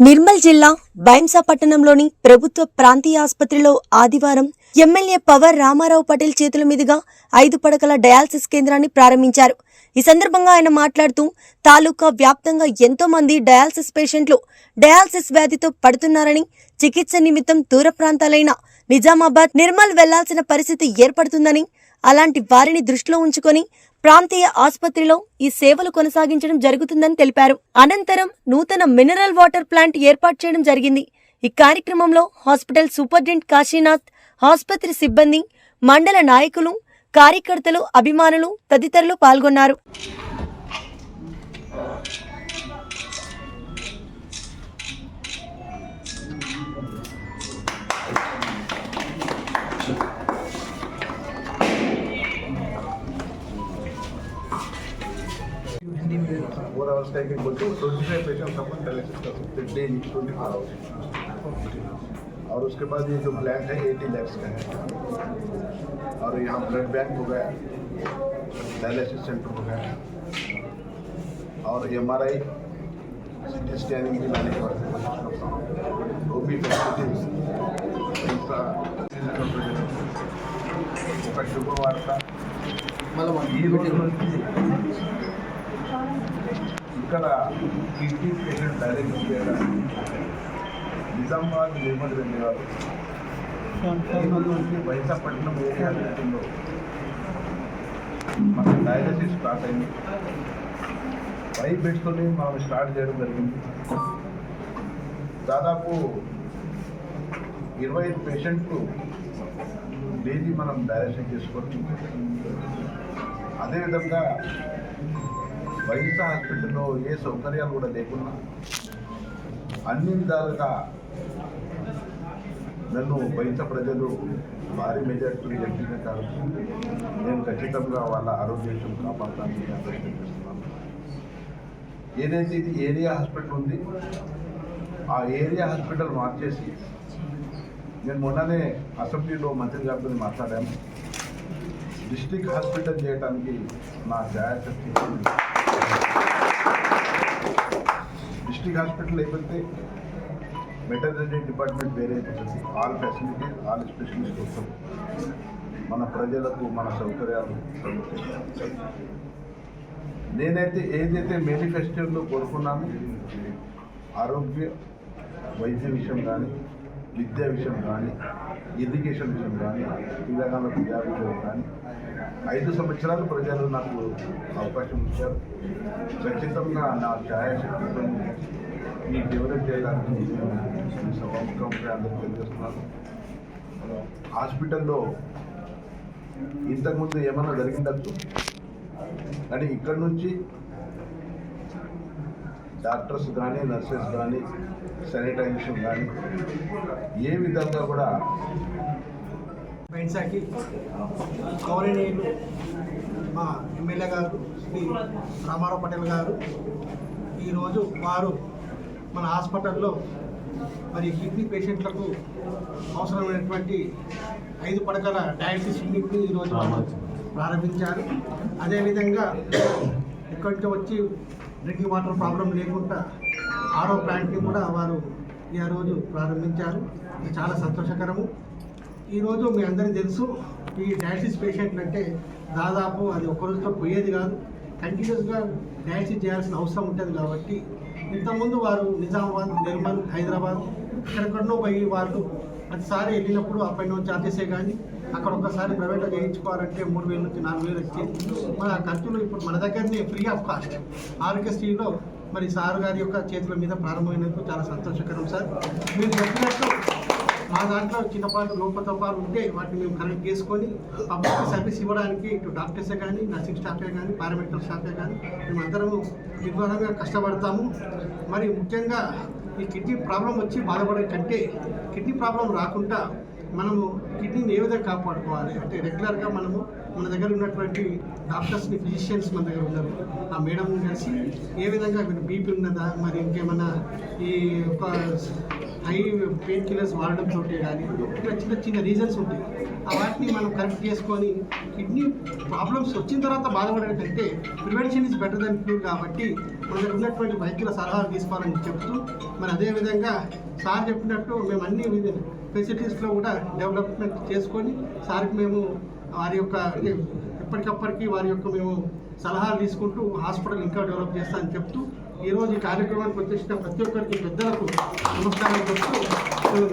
నిర్మల్ జిల్లా బైంసా పట్టణంలోని ప్రభుత్వ ప్రాంతీయ ఆసుపత్రిలో ఆదివారం ఎమ్మెల్యే పవర్ రామారావు పటేల్ చేతుల మీదుగా ఐదు పడకల డయాలసిస్ కేంద్రాన్ని ప్రారంభించారు. ఈ సందర్భంగా ఆయన మాట్లాడుతూ తాలూకా వ్యాప్తంగా ఎంతో మంది డయాలసిస్ పేషెంట్లు డయాలసిస్ వ్యాధితో పడుతున్నారని చికిత్స నిమిత్తం దూర ప్రాంతాలైన నిజామాబాద్ నిర్మల్ వెళ్ళాల్సిన పరిస్థితి ఏర్పడుతుందని అలాంటి వారిని దృష్టిలో ఉంచుకొని ప్రాంతీయ ఆసుపత్రిలో ఈ సేవలు కొనసాగించడం జరుగుతుందని తెలిపారు. అనంతరం నూతన మినరల్ వాటర్ ప్లాంట్ ఏర్పాటు చేయడం జరిగింది. ఈ కార్యక్రమంలో హాస్పిటల్ సూపరింటెండెంట్ కాశీనాథ్ ఆసుపత్రి సిబ్బంది మండల నాయకులు కార్యకర్తలు అభిమానులు తదితరులు పాల్గొన్నారు. फोर आवर्स का एक एक बोलते हैं ट्वेंटी फाइव पेशेंट्स अपन कलेक्ट कर सकते हैं डेली ट्वेंटी फोर आवर्स और उसके बाद ये जो प्लान है एटी लैक्स का है। और यहाँ ब्लड बैंक हो गया डायलिसिस सेंटर हो गया। और M R I C T scanning भी लाने पड़ते वो भी फैसिलिटीज़ शुक्रवार का मतलब ఇక్కడ కిడ్నీ పేషెంట్ డైరెక్ట్ చేయడానికి నిజామాబాద్ నిర్మల్ రెడ్డి గారు నుంచి వైశాఖపట్నం ఏరియా హాస్పిటల్లో మన డయాలసిస్ స్టార్ట్ అయింది. ఫైవ్ బెడ్స్తోనే మనం స్టార్ట్ చేయడం జరిగింది. దాదాపు ఇరవై ఐదు పేషెంట్లు డైలీ మనం డయాలసిస్ చేసుకోవచ్చు అదేవిధంగా వైఎస్ఆర్ హాస్పిటల్లో ఏ సౌకర్యాలు కూడా లేకున్నా అన్ని విధాలుగా నన్ను బయట ప్రజలు భారీ మెజార్టీ గెలిచిన కాబట్టి నేను ఖచ్చితంగా వాళ్ళ ఆరోగ్యం కాపాడటానికి ప్రయత్నం చేస్తున్నాను. ఏదైతే ఇది ఏరియా హాస్పిటల్ ఉంది ఆ ఏరియా హాస్పిటల్ మార్చేసి నేను మొన్ననే అసెంబ్లీలో మంత్రి గారితో మాట్లాడాను. డిస్టిక్ హాస్పిటల్ చేయడానికి నా ఛాయాశక్తి డిస్టిక్ హాస్పిటల్ అయిపోతే వెటర్నరీ డిపార్ట్మెంట్ వేరే అయిపోతుంది ఆల్ ఫెసిలిటీస్ ఆల్ స్పెషలిస్ట్ కోసం మన ప్రజలకు మన సౌకర్యాలు నేనైతే ఏదైతే మేనిఫెస్టోలో కోరుకున్నానో ఆరోగ్య వైద్య విషయం కానీ విద్యా విషయం కానీ ఎడ్యుకేషన్ విషయం కానీ విధానాల విద్యా విషయం కానీ ఐదు సంవత్సరాలు ప్రజలు నాకు అవకాశం ఇచ్చారు. ఖచ్చితంగా నా ఛాయాశక్తితో ఈ డెవలప్ చేయడానికి నేను సభాముఖంగా అందరూ తెలియజేస్తున్నాను హాస్పిటల్లో ఇంతకుముందు ఏమన్నా జరిగిండొచ్చు కానీ ఇక్కడ నుంచి డాక్టర్స్ కానీ నర్సెస్ కానీ శానిటైజేషన్ కానీ ఏ విధంగా కూడా బైన్సాకి గౌరవనీయులు మా ఎమ్మెల్యే గారు శ్రీ రామారావు పటేల్ గారు ఈరోజు వారు మన హాస్పిటల్లో మరి కిడ్నీ పేషెంట్లకు అవసరమైనటువంటి ఐదు పడకల డయాలసిస్ యూనిట్ని ఈరోజు ప్రారంభించారు. అదేవిధంగా ఇక్కడి నుంచి వచ్చి డ్రింకింగ్ వాటర్ ప్రాబ్లం లేకుండా ఆరో ప్లాంట్ని కూడా వారు ఈ రోజు ప్రారంభించారు. ఇది చాలా సంతోషకరము. ఈరోజు మీ అందరికీ తెలుసు ఈ డయాలసిస్ పేషెంట్లు అంటే దాదాపు అది ఒక్కరోజుతో పోయేది కాదు. కంటిన్యూస్గా డయాలసిస్ చేయాల్సిన అవసరం ఉంటుంది కాబట్టి ఇంతకుముందు వారు నిజామాబాద్ నిర్మల్ హైదరాబాద్ ఎక్కడెక్కడో పోయి వాళ్ళు ప్రతిసారి వెళ్ళినప్పుడు అప్పటి నుంచి డౌన్ కానీ అక్కడ ఒక్కసారి ప్రైవేట్లో చేయించుకోవాలంటే మూడు వేల నుంచి నాలుగు వేలు వచ్చి మన ఖర్చులు ఇప్పుడు మన దగ్గరనే ఫ్రీ ఆఫ్ కాస్ట్ ఆరోగ్యశ్రీలో మరి సార్ గారి యొక్క చేతుల మీద ప్రారంభమైనందుకు చాలా సంతోషకరం సార్. మీరు చెప్పినట్టు మా దాంట్లో చిన్నపాటు లోపతపాలు ఉంటే వాటిని మేము కనెక్ట్ చేసుకొని పబ్లిక్ సర్వీస్ ఇవ్వడానికి ఇటు డాక్టర్సే కానీ నర్సింగ్ స్టాఫే కానీ పారామెడికల్ స్టాఫే కానీ మేమందరము నిర్వహణగా కష్టపడతాము. మరి ముఖ్యంగా ఈ కిడ్నీ ప్రాబ్లం వచ్చి బాధపడే కంటే కిడ్నీ ప్రాబ్లం రాకుండా మనము కిడ్నీని ఏ విధంగా కాపాడుకోవాలి? అంటే రెగ్యులర్గా మనము మన దగ్గర ఉన్నటువంటి డాక్టర్స్ని ఫిజిషియన్స్ మన దగ్గర ఉన్నారు. ఆ మేడం కలిసి ఏ విధంగా బీపీ ఉన్నదా? మరి ఇంకేమన్నా ఈ ఒక హై పెయిన్ కిల్లర్స్ వాడడంతో కానీ ఇట్లా చిన్న చిన్న రీజన్స్ ఉంటాయి. వాటిని మనం కరెక్ట్ చేసుకొని కిడ్నీ ప్రాబ్లమ్స్ వచ్చిన తర్వాత బాధపడడం కంటే prevention is better than cure కాబట్టి మనం ఉన్నటువంటి వైద్యుల సలహాలు తీసుకోవాలని చెప్తూ మరి అదేవిధంగా సార్ చెప్పినట్టు మేము అన్ని ఫెసిలిటీస్లో కూడా డెవలప్మెంట్ చేసుకొని సార్కి మేము వారి యొక్క ఎప్పటికప్పటికీ ఎప్పటికప్పటికి వారి యొక్క మేము సలహాలు తీసుకుంటూ హాస్పిటల్ ఇంకా డెవలప్ చేస్తామని చెప్తూ ఈరోజు ఈ కార్యక్రమానికి వచ్చేసిన ప్రతి ఒక్కరికి పెద్దలకు నమస్కారం చెప్తూ సెలవు